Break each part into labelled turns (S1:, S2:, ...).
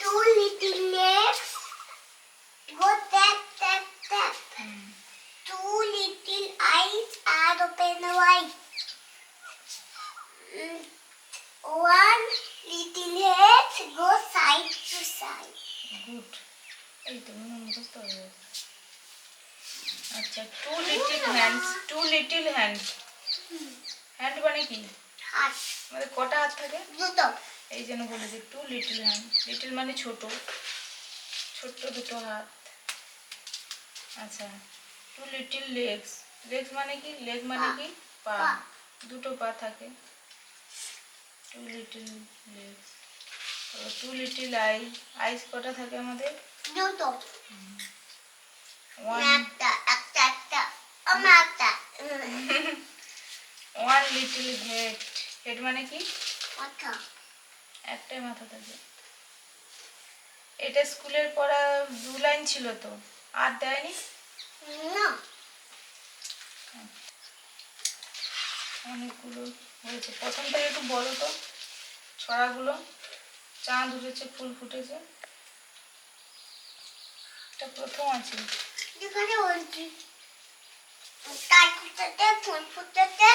S1: Two little legs, go tap, tap, tap. Two little eyes are open wide. Mm, One little head go side to side.
S2: Good এই তো মুখস্থ হয়ে আচ্ছা two little hands two little hand hand মানে কি
S1: হাত
S2: আমাদের কটা হাত থাকে
S1: দুটো
S2: এই জন্য বলেছে টু লিটিল হ্যান্ড লিটিল মানে ছোট। ছোট্ট দুটো হাত। আচ্ছা। টু লিটিল লেগস লেগস মানে কি? লেগ মানে কি? পা। দুটো পা থাকে। Two little legs two little eye eyes কটা থাকে আমাদের?
S1: দুটো।
S2: ওয়ান
S1: একটা একটা একটা। আমার একটা।
S2: ওয়ান লিটিল হেড হেড মানে কি?
S1: মাথা
S2: একটাই মাথা থাকে এটা স্কুলের পড়া দু লাইন ছিল তো আর দেয়নি?
S1: না।
S2: অনেকগুলো হয়েছে। প্রথম থেকে একটু বলো তো ছড়াগুলো। চাঁদ উঠেছে ফুল ফুটেছে। এটা প্রথম আছে।
S1: ফুল ফুটেছে।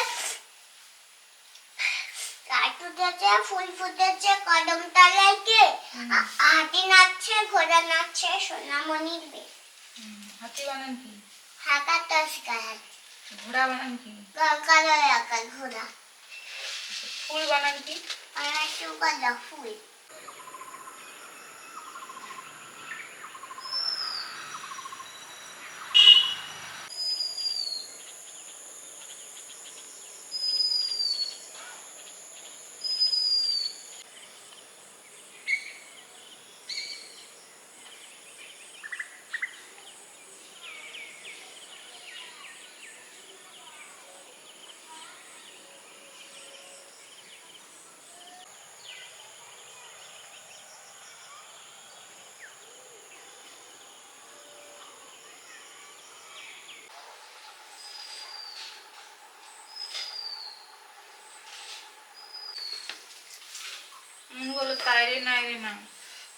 S1: ফুটেছে ফুল ফুটেছে কদম তলায় কে? হাতি নাচছে ঘোড়া নাচছে সোনামণির বে
S2: হাতি বানান কি?
S1: হাকা। তাস
S2: ঘোড়া বানান কি?
S1: কলকাতা আঁকা ঘোড়া।
S2: ফুল বানান কি?
S1: আর গাঁদা ফুল।
S2: বলো তাইরে নাই না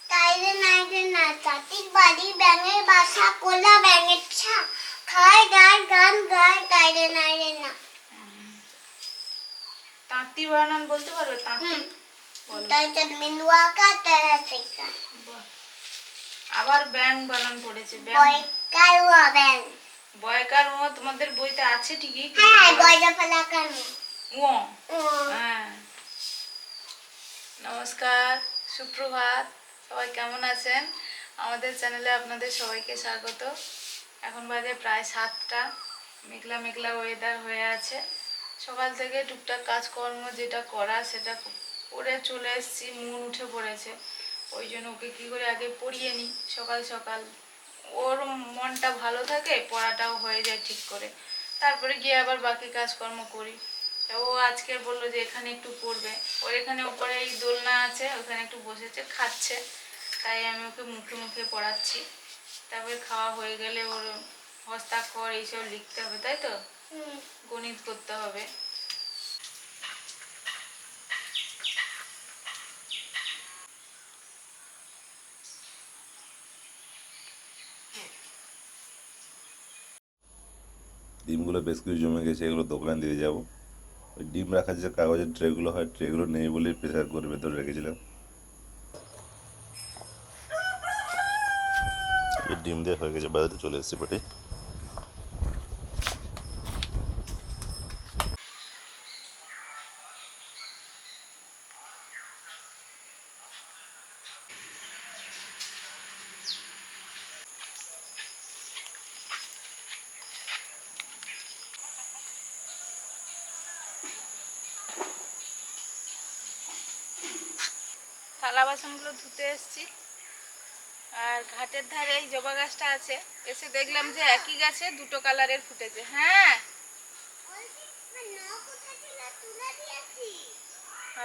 S1: তাইরে নাই না চাটির বাড়ি ব্যাঙের বাসা কোলা ব্যাঙের ছা। খায় গায় গান গায় তাইরে নাই না
S2: তাঁতি বানান বলতে পারবে? তাঁতি
S1: হুম।
S2: বলো।
S1: তাই তো মিনুয়া কা তেরা শিকা
S2: আবার ব্যাং বানান পড়েছে ব্যাং
S1: বয় কারুয়া ব্যাং
S2: বয়কার ও তোমাদের বইতে আছে ঠিকই
S1: হ্যাঁ
S2: ও হ্যাঁ। নমস্কার, সুপ্রভাত। সবাই কেমন আছেন? আমাদের চ্যানেলে আপনাদের সবাইকে স্বাগত। এখন বাজে প্রায় সাতটা। মেঘলা মেঘলা ওয়েদার হয়ে আছে। সকাল থেকে টুকটাক কাজকর্ম যেটা করা, সেটা করে চলে এসেছি। মন উঠে পড়েছে। ওই জন্য ওকে কী করে আগে পড়িয়ে নিই সকাল সকাল। ওর মনটা ভালো থাকে, পড়াটাও হয়ে যায় ঠিক করে। তারপরে গিয়ে আবার বাকি কাজকর্ম করি। ও আজকে বলল যে এখানে একটু পড়বে। ওর এখানে উপরে এই দোলনা আছে, ওখানে একটু বসেছে, খাচ্ছে। তাই আমি ওকে মুখে মুখে পড়াচ্ছি। তারপরে খাওয়া হয়ে গেলে ওর হস্তাক্ষর এইসব লিখতে হবে, তাই তো? গণিত করতে হবে।
S3: ডিমগুলো বেশ কিছু জমে গেছে, এগুলো দোকানে দিয়ে যাব। ওই ডিম রাখার যে কাগজের ট্রেগুলো হয়, ট্রেগুলো নেই বলেই প্রেসার করে ভেতরে রেখেছিলাম। ডিম দিয়ে হয়ে গেছে, বাজারে চলে এসেছি পেটে
S2: থালা বাসনগুলো ধুতে এসেছি। আর ঘাটের ধারে এই জবা গাছটা আছে। এসে দেখলাম যে একই গাছে দুটো কালারের ফুটেছে। হ্যাঁ।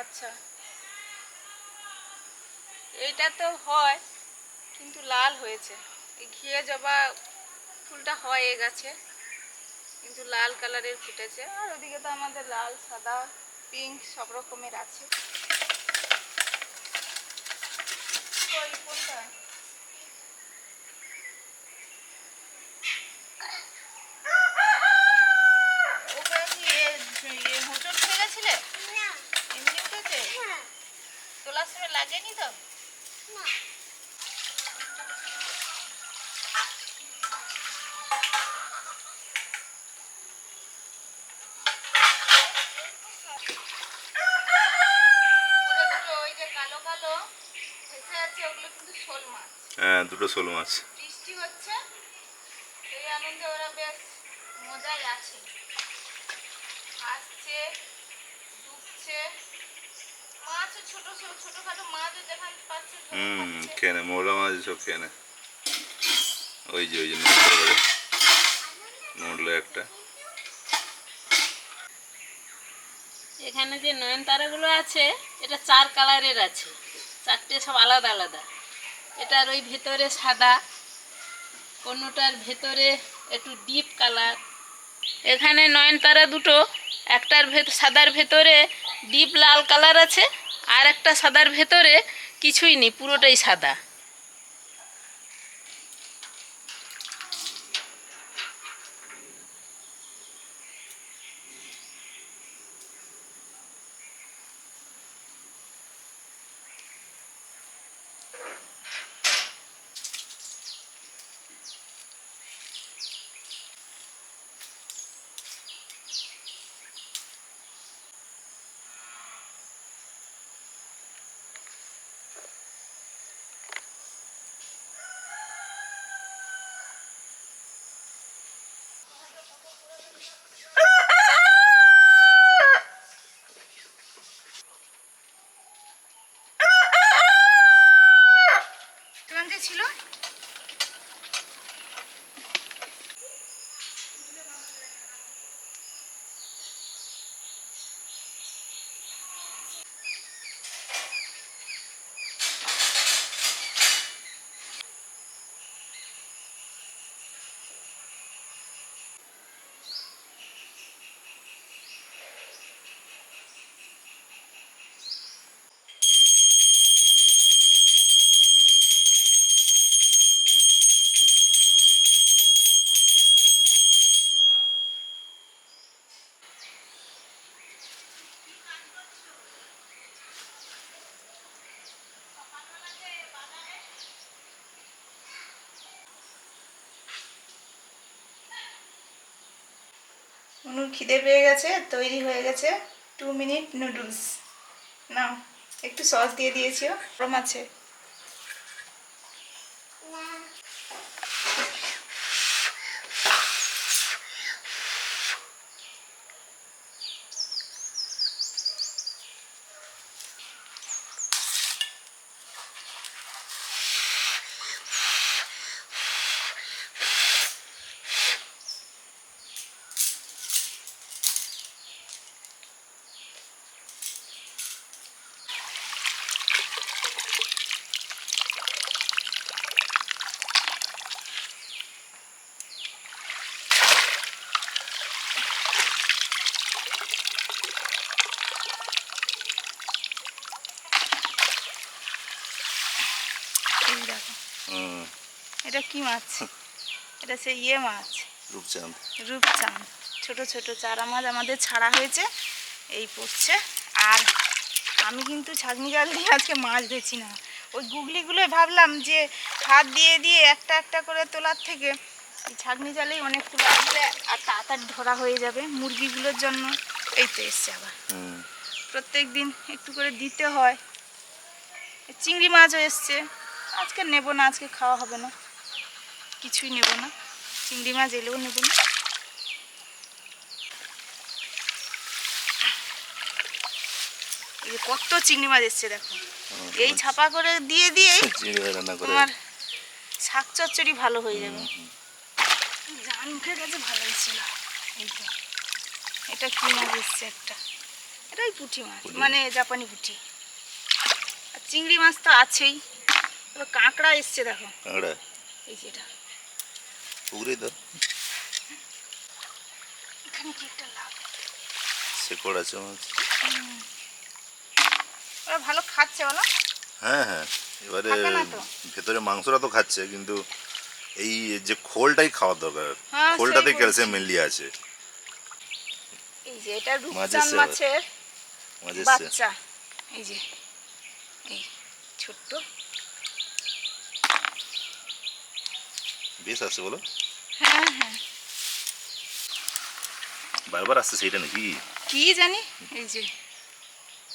S2: আচ্ছা। এইটা তো হয়, কিন্তু লাল হয়েছে। এই ঘিয়ে জবা ফুলটা হয় এ গাছে, কিন্তু লাল কালারের ফুটেছে। আর ওদিকে তো আমাদের লাল, সাদা, পিঙ্ক সব রকমের আছে। কই, কোনটা? ওখানে কি এ- ইয়ে হোঁচট খেয়ে গেছিলে এমনি উঠেছে তোলার সময় লাগেনি তো উপরে দুটো ওই যে কালো কালো ভেসে আছে ওগুলো কিন্তু শোল মাছ
S3: হ্যাঁ দুটো শোল মাছ।
S2: বৃষ্টি হচ্ছে সেই আনন্দে ওরা বেশ মজায় আছে। আসছে ডুবছে। মাছও ছোট ছোট ছোটখাটো মাছও যেখানে পাচ্ছে
S3: হুম
S2: খাচ্ছে।
S3: খেয়ে মাছ সব ওই যে ওই যে নোটলা একটা।
S2: এখানে যে নয়নতারাগুলো আছে এটা চার কালারের আছে। চারটে সব আলাদা আলাদা। এটার ওই ভেতরে সাদা কোনোটার ভেতরে একটু ডিপ কালার এখানে নয়নতারা দুটো, একটার ভেত, সাদার ভেতরে ডিপ লাল কালার আছে, আর একটা সাদার ভেতরে কিছুই নেই, পুরোটাই সাদা যে ছিল। অনুর খিদে পেয়ে গেছে, তৈরি হয়ে গেছে টু মিনিট নুডলস নাও, একটু সস দিয়ে দিয়েছিও গরম আছে। এই দেখো।
S3: হুম।
S2: এটা কি মাছ? এটা সেই ইয়ে মাছ।
S3: রূপচাঁদ।
S2: রূপচাঁদ। ছোট ছোট চারা মাছ আমাদের ছাড়া হয়েছে। এই পড়ছে। আর আমি কিন্তু ছাগনি জাল দিয়ে আজকে মাছ ধরছি না। ওই গুগলিগুলোই ভাবলাম যে হাত দিয়ে দিয়ে একটা একটা করে তোলার থেকে ছাগনি জালেই অনেকগুলো আসলে আর তাড়াতাড়ি ধরা হয়ে যাবে মুরগিগুলোর জন্য। এই তো এসছে আবার। প্রত্যেক দিন একটু করে দিতে হয়। চিংড়ি মাছও এসছে। আজকে নেব না আজকে খাওয়া হবে না। কিছুই নেব না। চিংড়ি মাছ এলেও নেব না। কত চিংড়ি মাছ এসছে দেখো। এই ছাপা করে দিয়ে
S3: করে।
S2: তোমার শাক চচ্চড়ি ভালো হয়ে যাবে। জান উঠে গেছে ভালোই ছিল। এই তো। এটা কি মাছ এসছে একটা? এটাই পুঁটি মাছ মানে জাপানি পুঁটি। আর চিংড়ি মাছ তো আছেই। কাঁকড়া এসছে দেখো।
S3: কাঁকড়া?
S2: এই যে এটা।
S3: পুকুরে তো
S2: এখানে কি একটা লাভ?
S3: শেকড় আছে মাছ
S2: ওরা ভালো খাচ্ছে বলো।
S3: হ্যাঁ হ্যাঁ। এবারে? ভেতরে মাংসটা তো খাচ্ছে কিন্তু এই যে খোলটাই খাওয়ার দরকার।
S2: হ্যাঁ,
S3: খোলটাতে ক্যালসিয়াম মেনলি আছে।
S2: এই যে এটা রূপচাঁদ মাছের বাচ্চা। এই যে এই ছোট্ট।
S3: বেশ আসছে বলো।
S2: হ্যাঁ হ্যাঁ।
S3: বারবার আসছে সেইটা নাকি?
S2: কি জানি এই যে।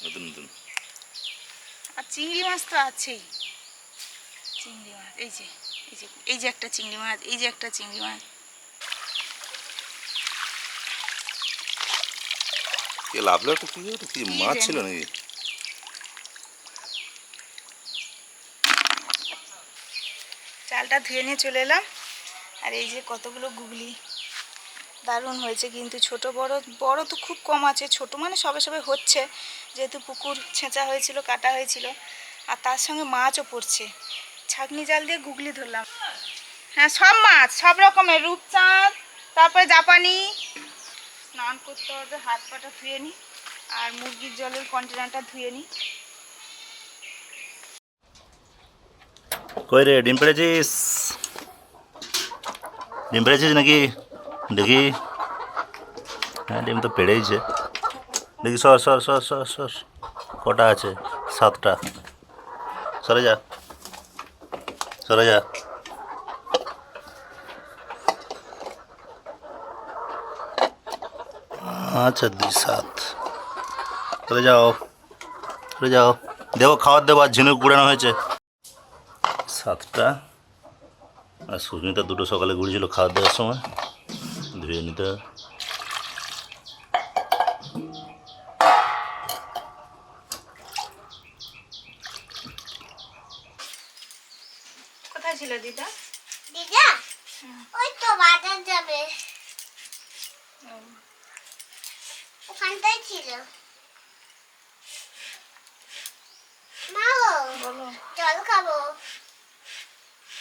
S3: নতুন নতুন।
S2: আর চিংড়ি মাছ তো আছেই। চিংড়ি মাছ এই যে এই যে এই যে একটা চিংড়ি মাছ এই যে একটা চিংড়ি মাছ।
S3: কে লাভলো একটা কি ওটা কি মাছ ছিল নাকি?
S2: চালটা ধুয়ে নিয়ে চলে এলাম। আর এই যে কতগুলো গুগলি, দারুণ হয়েছে কিন্তু ছোট, বড় বড় তো খুব কম আছে, ছোট মানে সবে সবে হচ্ছে, যেহেতু পুকুর ছেঁচা হয়েছিল, কাটা হয়েছিল, আর তার সঙ্গে মাছও পড়ছে। ছাকনি জাল দিয়ে গুগলি ধরলাম। হ্যাঁ সব মাছ, সব রকমের, রূপচাঁদ, তারপরে জাপানি, স্নান করতে হবে, হাত পাটা ধুয়ে নিই আর মুরগির জলের কন্টেনারটা ধুয়ে নিই
S3: কই রে, ডিম পেড়েছিস? ডিম পেড়েছিস নাকি দেখি হ্যাঁ ডিম তো পেড়েইছে দেখি সর সর সর সর সর কটা আছে সাতটা সরে যা সরে যা আচ্ছা দুই সাত সরে যাও সরে যাও দেবো খাবার দেবো আর ঝিনুক পুড়ানো হয়েছে সাতটা আর সুস্মিতা দুটো সকালে ঘুরেছিল খাওয়া দেওয়ার সময়। ধুয়ে নিতে।
S2: কোথায় ছিল দিদা?
S1: দিদা ওই তো বাজার যাবে। ওখানটাই ছিল। মা জল খাব।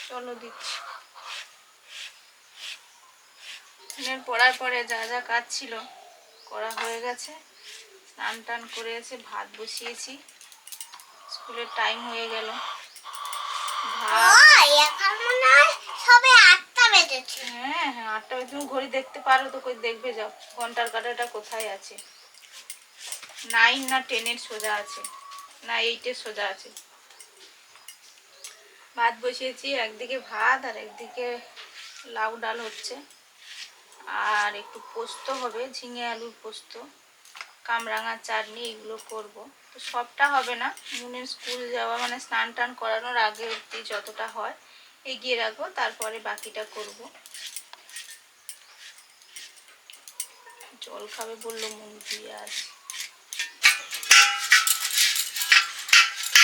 S2: চলো দিচ্ছি। দিনের পড়ার পরে যা যা কাজ ছিল করা হয়ে গেছে। স্নান টান করে এসে ভাত বসিয়েছি। স্কুলের টাইম হয়ে গেল।
S1: হয়
S2: হ্যাঁ হ্যাঁ আটটা বাজে তুমি ঘড়ি দেখতে পারো তো কই দেখবে যাও। ঘণ্টার কাটাটা কোথায় আছে? নাইন না টেনের সোজা আছে। না এইটের সোজা আছে। ভাত বসিয়েছি একদিকে ভাত আর একদিকে লাউ ডাল হচ্ছে। আর একটু পোস্ত হবে, ঝিঙে আলুর পোস্ত, কামরাঙা চাটনি, এগুলো করব। তো সবটা হবে না মুনের স্কুল যাওয়া মানে স্নান টান করানোর আগে অবধি যতটা হয় এগিয়ে রাখব, তারপরে বাকিটা করব। জল খাবে বলল দিয়ে আজ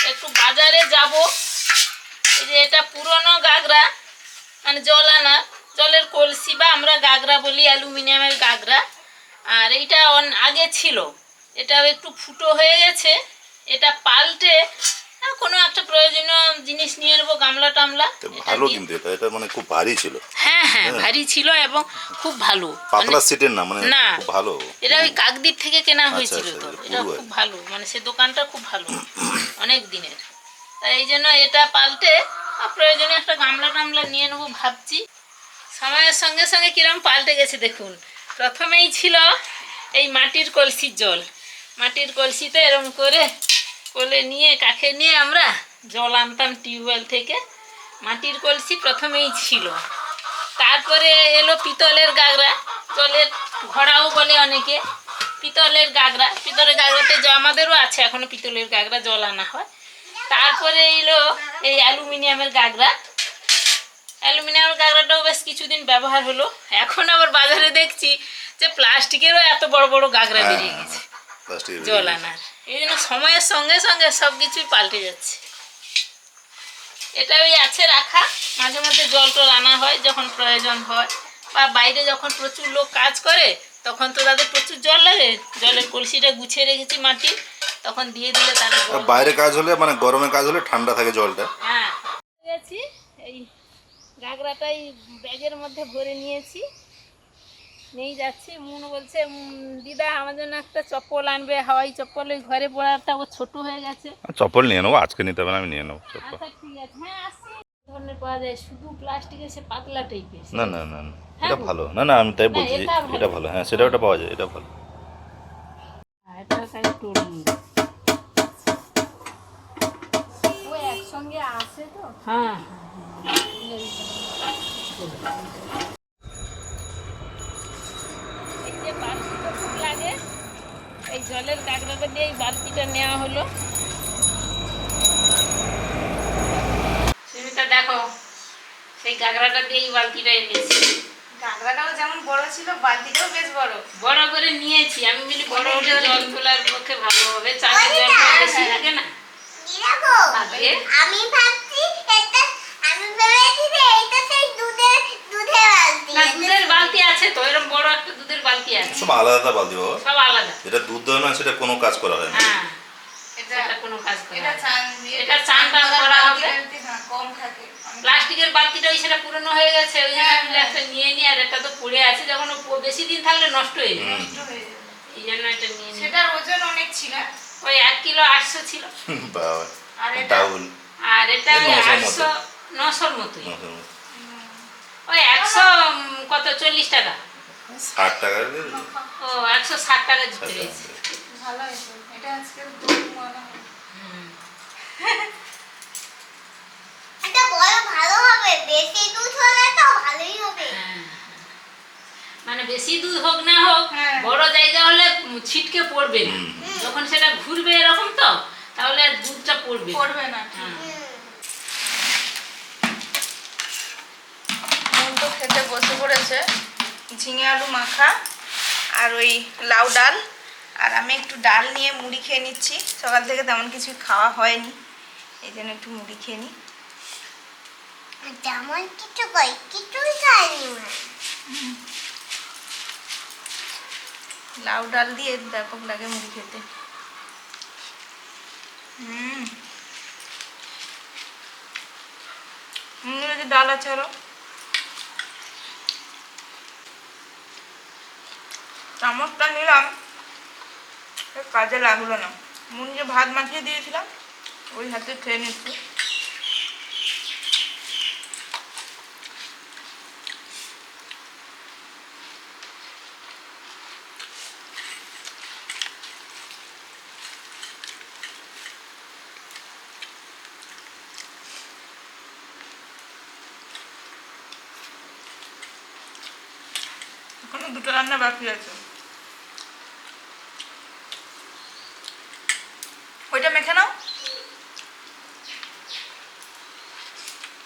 S2: একটু বাজারে যাব। এই যে এটা পুরনো গাগরা মানে জল আনা জলের কলসি বা আমরা গাগরা বলি অ্যালুমিনিয়ামের গাগরা। আর এইটা অন- আগে ছিল। এটা একটু ফুটো হয়ে গেছে। এটা পাল্টে কোনো একটা প্রয়োজনীয় জিনিস নিয়ে নেব গামলা টামলা।
S3: ভালো কিন্তু এটা। এটা মানে খুব ভারী ছিল।
S2: হ্যাঁ হ্যাঁ ভারী ছিল এবং খুব ভালো।
S3: পাতলা
S2: মানে-
S3: সিটের না মানে
S2: না।
S3: খুব ভালো।
S2: এটা ওই কাকদ্বীপ থেকে কেনা
S3: আচ্ছা,
S2: হয়েছিল
S3: আচ্ছা,
S2: তো।
S3: এটা
S2: খুব ভালো। মানে সে দোকানটা খুব ভালো। অনেক দিনের। তাই এই জন্য এটা পাল্টে প্রয়োজনীয় একটা গামলা টামলা নিয়ে নেব ভাবছি। সময়ের সঙ্গে সঙ্গে কিরম পাল্টে গেছে দেখুন। প্রথমেই ছিল এই মাটির কলসির জল। মাটির কলসিতে এরম করে কোলে নিয়ে কাছে নিয়ে আমরা জল আনতাম টিউবওয়েল থেকে। মাটির কলসি প্রথমেই ছিল। তারপরে এলো পিতলের গাগরা। জলের ঘড়াও বলে অনেকে। পিতলের গাগরা। পিতলের গাগরাতে আমাদেরও আছে এখনও পিতলের গাগরা জল আনা হয়। তারপরে এলো এই অ্যালুমিনিয়ামের গাগরা। অ্যালুমিনিয়ামের গাগরাটাও বেশ কিছুদিন ব্যবহার হলো। এখন আবার বাজারে দেখছি যে প্লাস্টিকেরও এত বড় বড় গাগরা
S3: হ্যাঁ,
S2: বেরিয়ে গেছে। জল আনার। এই জন্য সময়ের সঙ্গে সঙ্গে সব কিছুই পাল্টে যাচ্ছে।
S4: এটা ওই আছে রাখা। মাঝে মাঝে জল টল আনা হয় যখন প্রয়োজন হয়। বা বাইরে যখন প্রচুর লোক কাজ করে তখন তো তাদের প্রচুর জল লাগে। জলের কলসিটা গুছিয়ে রেখেছি মাটি। তখন দিয়ে দিলে তারা
S3: বাইরে কাজ হলে মানে গরমে কাজ হলে ঠান্ডা থাকে জলটা।
S4: হ্যাঁ। গাগরাটাই ব্যাগের মধ্যে ভরে নিয়েছি। নিয়ে যাচ্ছি। মনে বলছে দিদা আমার জন্য একটা চপ্পল আনবে। হাওয়াই চপ্পল ওই ঘরে পড়াটা ও ছোট হয়ে গেছে।
S3: চপ্পল নিয়ে নেব আজকে নিতে হবে না আমি নিয়ে নেব চপ্পল।
S4: আচ্ছা ঠিক আছে। হ্যাঁ আসছি ধরনের পাওয়া যায়। শুধু প্লাস্টিকের সে পাতলা টাইপের
S3: না না না না।
S4: হ্যাঁ?
S3: এটা ভালো। না না আমি তাই বলছি
S4: এটা ভালো।
S3: হ্যাঁ সেটা ওটা পাওয়া যায় এটা ভালো।
S4: এটা
S2: ও একসঙ্গে আসে তো?
S4: হ্যাঁ। এই যে বালতিটা খুব লাগে। এই জলের কাঁকড়াটা দিয়ে এই বালতিটা নেওয়া হলো। সুমিতা দেখো সেই দিয়ে এই বালতিটা এনেছি।
S2: গাগরাটাও যেমন বড় ছিল বালতিটাও বেশ বড়।
S4: বড় করে নিয়েছি। আমি বলি বড় হলে জল। তোলার পক্ষে ভালো হবে। চালের জলটা বেশি লাগে না?
S1: আমি ভাবছি এটা আমি ভেবেছি যে এইটা সেই দুধের দুধের বালতি
S4: না দুধের বালতি আছে তো এরকম বড় একটা দুধের বালতি আছে
S3: সব আলাদা আলাদা বালতি বাবা
S4: সব আলাদা।
S3: যেটা দুধ দেওয়া না সেটা কোনো কাজ করা হয় না।
S4: হ্যাঁ
S2: এটা
S4: এটা কোনো কাজ করে
S2: এটা
S4: না।
S2: চান দিয়ে
S4: এটা চানটা করা হবে।
S2: হ্যাঁ, কম থাকে।
S4: প্লাস্টিকের বালতিটা ওই সেটা পুরনো হয়ে গেছে ওই জন্য আমি একটা নিয়ে নিই আর এটা তো পড়ে আছে যখন বেশি দিন থাকলে নষ্ট হয়ে যাবে
S2: হয়ে।
S4: এই জন্য এটা নিয়ে
S2: সেটার ওজন অনেক ছিল।
S4: ওই এক কিলো আটশো ছিল।
S3: বাবা
S2: আর এটা
S4: এটা আটশো নশোর মতোই। ওই একশো কত চল্লিশ টাকা।
S3: ষাট টাকা দিয়ে দিল।
S4: ও একশো ষাট টাকা দিতে
S3: টাকা
S2: ভালো হয়েছে এটা আজকে দুধ মনে
S1: এটা বড় ভালো হবে বেশি দুধ হলে তো ভালোই হবে
S4: বেশি দুধ হোক না হোক
S2: হ্যাঁ।
S4: বড় জায়গা হলে ছিটকে পড়বে না। যখন সেটা ঘুরবে এরকম তো তাহলে আর দুধটা পড়বে না।
S2: পড়বে না
S4: হ্যাঁ।
S1: হুম।
S2: তো খেতে বসে পড়েছে ঝিঙে আলু মাখা আর ওই লাউ ডাল। আর আমি একটু ডাল নিয়ে মুড়ি খেয়ে নিচ্ছি। সকাল থেকে তেমন কিছু খাওয়া হয়নি এই জন্য একটু মুড়ি খেয়ে নিই।
S1: যেমন কিছু কই কিছুই খাইনি মা।
S2: লাউ ডাল দিয়ে ব্যাপক লাগে মুড়ি খেতে। হুম। হুম ডাল আছে আরও। চামচটা নিলাম। কাজে লাগল না। মুন যে ভাত মাখিয়ে দিয়েছিলাম, ওই হাতে খেয়ে নিচ্ছি। দুটো রান্না বাকি আছে।